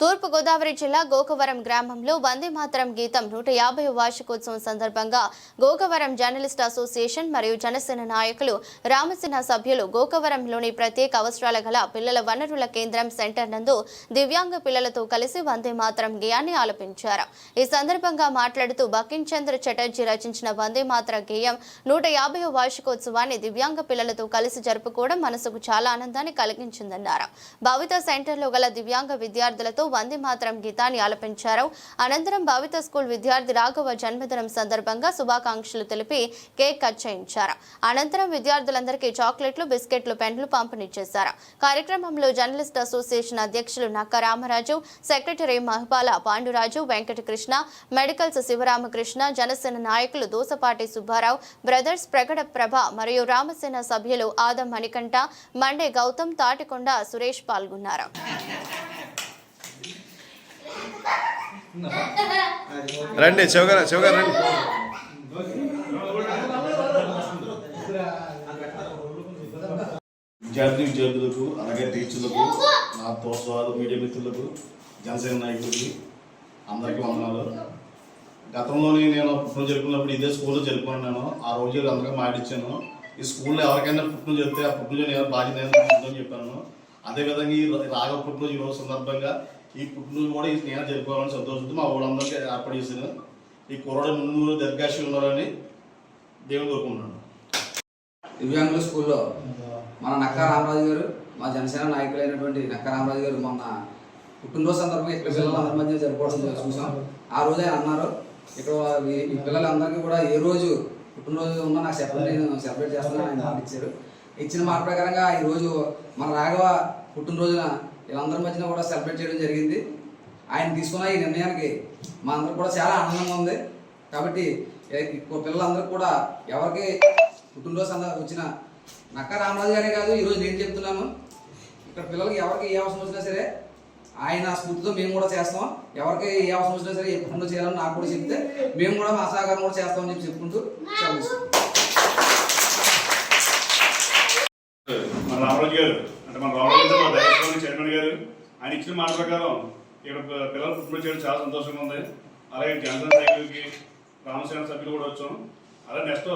తూర్పుగోదావరి జిల్లా గోకవరం గ్రామంలో వందే మాతరం గీతం నూట యాభై వార్షికోత్సవం సందర్భంగా గోకవరం జర్నలిస్ట్ అసోసియేషన్ మరియు జనసేన నాయకులు రామసేన సభ్యులు గోకవరంలోని ప్రత్యేక అవసరాల గల పిల్లల వనరుల కేంద్రం సెంటర్ నందు దివ్యాంగ పిల్లలతో కలిసి వందే మాతరం గేయాన్ని ఆలపించారు. ఈ సందర్భంగా మాట్లాడుతూ బకించంద్ర చటర్జీ రచించిన వందే మాతర గేయం నూట యాభై వార్షికోత్సవాన్ని దివ్యాంగ పిల్లలతో కలిసి జరుపుకోవడం మనసుకు చాలా ఆనందాన్ని కలిగించిందన్నారు. భావిత సెంటర్లో గల దివ్యాంగ విద్యార్థులతో వందే మాత్రం గీతాన్ని ఆలపించారు. అనంతరం భావిత స్కూల్ విద్యార్థి రాఘవ జన్మదినం సందర్భంగా శుభాకాంక్షలు తెలిపి కేక్ కట్ చేయించారు. అనంతరం విద్యార్థులందరికీ చాక్లెట్లు బిస్కెట్లు పెన్లు పంపిణీ చేశారు. కార్యక్రమంలో జర్నలిస్ట్ అసోసియేషన్ అధ్యక్షులు నక్క రామరాజు సెక్రటరీ మహబాల పాండురాజు వెంకటకృష్ణ మెడికల్స్ శివరామకృష్ణ జనసేన నాయకులు దోసపాటి సుబ్బారావు బ్రదర్స్ ప్రకట ప్రభ మరియు రామసేన సభ్యులు ఆదం మణికంఠ మండే గౌతమ్ తాటికొండ సురేష్ పాల్గొన్నారు. రండి శివగారు శివగారు రండి. విద్యార్థి విద్యార్థులకు అలాగే టీచర్లకు నా తోసవాదు మీడియా మిత్రులకు జనసేన నాయకులకి అందరికీ వందనాలు. గతంలోనే నేను పుట్టిన జరుపుకున్నప్పుడు ఇదే స్కూల్లో జరుపుకున్నాను. ఆ రోజు అందరికీ మాటిచ్చాను ఈ స్కూల్లో ఎవరికైనా పుట్టిన చెప్తే ఆ పుట్టినరోజు నేను బాధ్యత నేను చెప్పాను. అదేవిధంగా ఈ రాగ పుట్టినరోజు ఈ సందర్భంగా ఈ పుట్టినరోజు కూడా ఈ నేను జరుపుకోవాలని సంతోషంతో మా ఊళ్ళందరికీ ఏర్పాటు చేశాను ఈ కుర్రాడు ముందు దీర్ఘాశి ఉన్నారని దేవుని కోరుకుంటున్నాను దివ్యాంగుల స్కూల్లో మన నక్కా రామరాజు గారు మా జనసేన నాయకులైనటువంటి నక్కా రామరాజు గారు మొన్న పుట్టినరోజు సందర్భంగా ఇక్కడ పిల్లలందరి మధ్య జరుపుకోవడం చూసాం. ఆ రోజు ఆయన అన్నారు ఇక్కడ ఈ- పిల్లలందరికీ కూడా ఏ రోజు పుట్టినరోజు ఉన్నా నాకు చెప్పండి నేను సెలబ్రేట్ చేస్తానని ఆయన ఇచ్చారు ఇచ్చిన మాట ప్రకారంగా ఈ రోజు మన రాఘవ పుట్టినరోజున వీళ్ళందరి మధ్యన కూడా సెలబ్రేట్ చేయడం జరిగింది. ఆయన తీసుకున్న ఈ నిర్ణయానికి మా అందరికి కూడా చాలా ఆనందంగా ఉంది. కాబట్టి పిల్లలందరూ పిల్లలందరికీ కూడా ఎవరికి పుట్టినరోజు అందా వచ్చిన నక్క రామరాజు గారే కాదు ఈరోజు నేను చెప్తున్నాను. ఇక్కడ పిల్లలకి ఎవరికి ఏ అవసరం వచ్చినా సరే ఆయన స్ఫూర్తితో మేము కూడా చేస్తాం. ఎవరికి ఏ అవసరం వచ్చినా సరే ఎప్పుడు చేయాలని నాకు కూడా చెప్తే మేము కూడా మా సహకారం కూడా చేస్తామని చెప్పి చెప్పుకుంటూ సెలవు మన రామరాజు గారు అంటే మన రామరాజు చైర్మన్ గారు ఆయన ఇచ్చిన మాట ప్రకారం ఇక్కడ పిల్లలు పుట్టిన చేయడం చాలా సంతోషంగా ఉంది. అలాగే జనసేన సైకిల్కి రామసేన సభ్యులు కూడా వచ్చాం. అలాగే నెక్స్ట్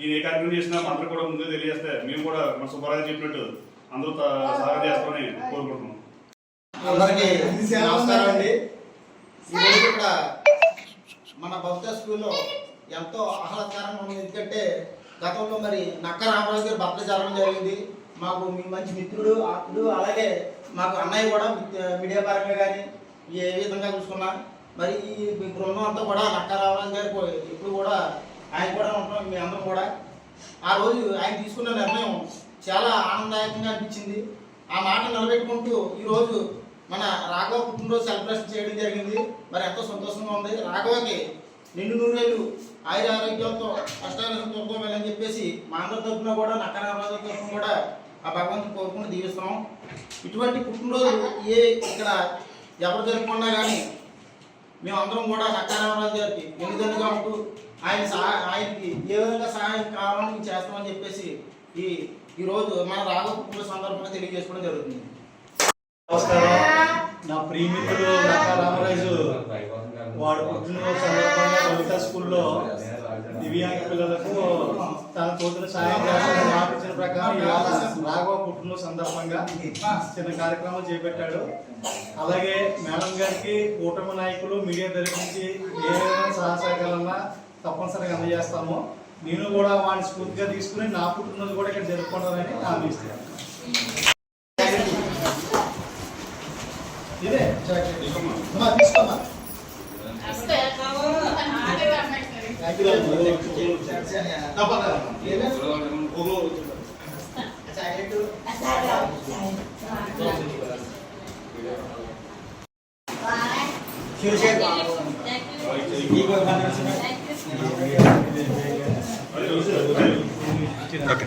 ఈ ఏ కార్యక్రమం చేసినా అందరూ కూడా ముందే తెలియజేస్తే మేము కూడా మన సుబ్బారాజు చెప్పినట్టు అందరూ త- సహాయం చేస్తామని కోరుకుంటున్నాం. అందరికీ నమస్కారం అండి. ఈరోజు ఇక్కడ మన భక్త స్కూల్లో ఎంతో ఆహ్లాదకరంగా ఉంది. ఎందుకంటే గతంలో మరి నక్క రామరాజు గారి బర్త్డే జరగడం జరిగింది. మాకు మీ మంచి మిత్రుడు ఆప్తుడు అలాగే మాకు అన్నయ్య కూడా మీడియా పరంగా కానీ ఏ విధంగా చూసుకున్నా మరి ఈ బృందం అంతా కూడా లక్కా రామరాజు గారు ఇప్పుడు కూడా ఆయన కూడా ఉంటాం మీ అందరం కూడా. ఆ రోజు ఆయన తీసుకున్న నిర్ణయం చాలా ఆనందదాయకంగా అనిపించింది. ఆ మాట నిలబెట్టుకుంటూ ఈరోజు మన రాఘవ పుట్టినరోజు సెలబ్రేషన్ చేయడం జరిగింది. మరి ఎంతో సంతోషంగా ఉంది. రాఘవకి నిండు నూరేళ్ళు ఆయుర ఆరోగ్యాలతో అష్టారోగ్యంతో వెళ్ళని చెప్పేసి మా అందరి తరఫున కూడా నక్కరామరాజు తరఫున కూడా ఆ భగవంతుని కోరుకుని దీవిస్తాం ఇటువంటి పుట్టినరోజు ఏ ఇక్కడ ఎవరు జరుపుకున్నా కానీ మేమందరం కూడా నక్కరామరాజు గారికి ఎన్నిదండుగా ఉంటూ ఆయన సహా ఆయనకి ఏ విధంగా సహాయం కావాలని చేస్తామని చెప్పేసి ఈ ఈ రోజు మన రాఘవ పుట్టిన సందర్భంగా తెలియజేసుకోవడం జరుగుతుంది. నమస్కారం. నా ప్రియమిత్రుడు నక్కా రామరాజు. వాడు పుట్టినరోజు సందర్భంగా స్కూల్లో దివ్యాంగ పిల్లలకు తన తోచిన సాయం చేస్తానని ఇచ్చిన ప్రకారం ఇవాళ రాఘవ పుట్టినరోజు సందర్భంగా చిన్న కార్యక్రమం చేపట్టాడు. అలాగే మేడం గారికి కూటమి నాయకులు మీడియా దర్శించి నుంచి ఏ విధమైన సహాయ సహకారాలన్నా తప్పనిసరిగా అందజేస్తాము. నేను కూడా వాడిని స్ఫూర్తిగా తీసుకుని నా పుట్టినరోజు కూడా ఇక్కడ జరుపుకుంటానని హామీ ఇస్తాను ఇదే అమ్మా, ఓకే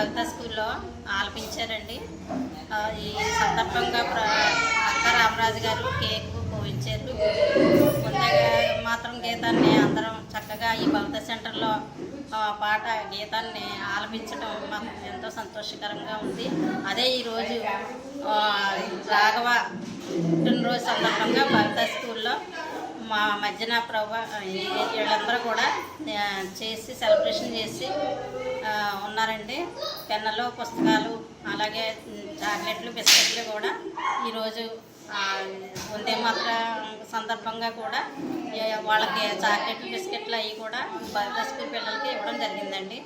భక్త స్కూల్లో ఆలపించారండి. ఈ సందర్భంగా ప్ర అక్క రామరాజు గారు కేక్ పోయించారు ముందుగా మాత్రం గీతాన్ని అందరం చక్కగా ఈ భక్త సెంటర్లో ఆ, పాట గీతాన్ని ఆలపించడం మాకు ఎంతో సంతోషకరంగా ఉంది. అదే ఈరోజు రాఘవ పుట్టినరోజు సందర్భంగా భక్త స్కూల్లో మా మధ్యన ప్రభు వీళ్ళందరూ కూడా చేసి సెలబ్రేషన్ చేసి ఉన్నారండి. పెన్నులు పుస్తకాలు అలాగే చాక్లెట్లు బిస్కెట్లు కూడా ఈరోజు వందే మాత్ర సందర్భంగా కూడా వాళ్ళకి చాక్లెట్లు బిస్కెట్లు అవి కూడా బర్త్డే స్కూల్ పిల్లలకి ఇవ్వడం జరిగిందండి.